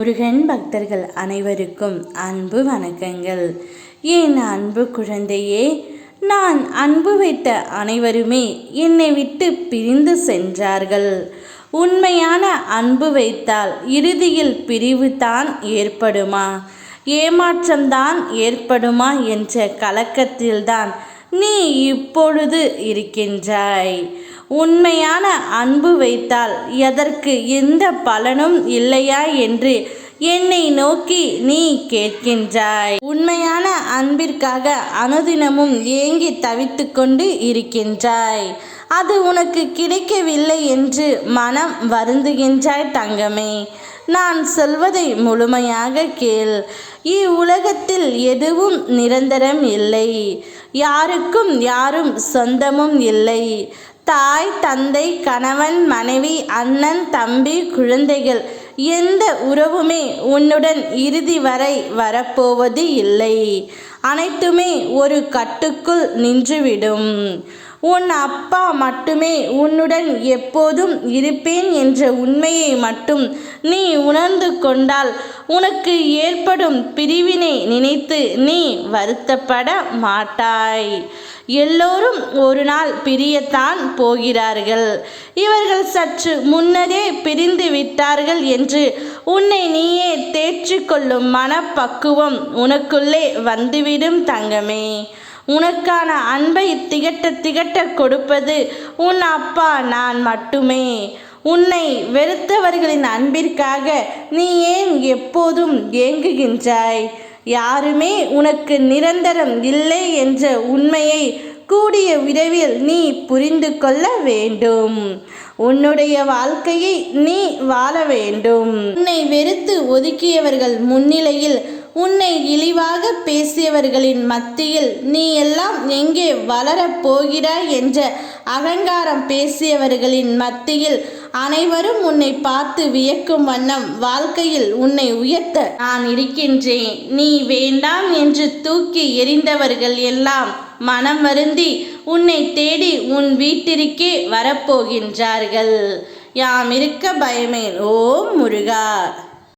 முருகன் பக்தர்கள் அனைவருக்கும் அன்பு வணக்கங்கள். என் அன்பு குழந்தையே நான் அன்பு வைத்த அனைவருமே என்னை விட்டு பிரிந்து சென்றார்கள். உண்மையான அன்பு வைத்தால் இறுதியில் பிரிவு தான் ஏற்படுமா? ஏமாற்றம்தான் ஏற்படுமா என்ற கலக்கத்தில்தான் நீ இப்பொழுது இருக்கின்றாய். உண்மையான அன்பு வைத்தால் எதற்கு எந்த பலனும் இல்லையா என்று என்னை நோக்கி நீ கேட்கின்றாய். உண்மையான அன்பிற்காக அனுதினமும் ஏங்கி தவித்து கொண்டு இருக்கின்றாய். அது உனக்கு கிடைக்கவில்லை என்று மனம் வருந்துகின்றாய் தங்கமே. நான் சொல்வதை முழுமையாக கேள். இவ்வுலகத்தில் எதுவும் நிரந்தரம் இல்லை. யாருக்கும் யாரும் சொந்தமும் இல்லை. தாய் தந்தை கணவன் மனைவி அண்ணன் தம்பி குழந்தைகள் எந்த உறவுமே உன்னுடன் இறுதி வரை வரப்போவது இல்லை. அனைத்துமே ஒரு கட்டுக்குள் நின்றுவிடும். உன் அப்பா மட்டுமே உன்னுடன் எப்போதும் இருப்பேன் என்ற உண்மையை மட்டும் நீ உணர்ந்து கொண்டால் உனக்கு ஏற்படும் பிரிவினை நினைத்து நீ வருத்தப்பட மாட்டாய். எல்லோரும் ஒரு நாள் பிரியத்தான் போகிறார்கள். இவர்கள் சற்று முன்னரே பிரிந்து விட்டார்கள் என்று உன்னை நீயே தேற்றிக்கொள்ளும் மனப்பக்குவம் உனக்குள்ளே வந்துவிடும் தங்கமே. உனக்கான அன்பை திகட்ட திகட்ட கொடுப்பது உன் அப்பா நான் மட்டுமே. உன்னை வெறுத்தவர்களின் அன்பிற்காக நீ ஏன் எப்போதும் ஏங்குகின்றாய்? யாருமே உனக்கு நிரந்தரம் இல்லை என்ற உண்மையை கூடிய விரைவில் நீ புரிந்து கொள்ள வேண்டும். உன்னுடைய வாழ்க்கையை நீ வாழ வேண்டும். உன்னை வெறுத்து ஒதுக்கியவர்கள் முன்னிலையில் உன்னை இழிவாக பேசியவர்களின் மத்தியில் நீ எல்லாம் எங்கே வளரப் போகிறாய் என்ற அகங்காரம் பேசியவர்களின் மத்தியில் அனைவரும் உன்னை பார்த்து வியக்கும் வண்ணம் வாழ்க்கையில் உன்னை உயர்த்த நான் இருக்கின்றேன். நீ வேண்டாம் என்று தூக்கி எறிந்தவர்கள் எல்லாம் மனம் வருந்தி உன்னை தேடி உன் வீட்டிற்கே வரப்போகின்றார்கள். யாம் இருக்க பயமேன் ஓம் முருகா.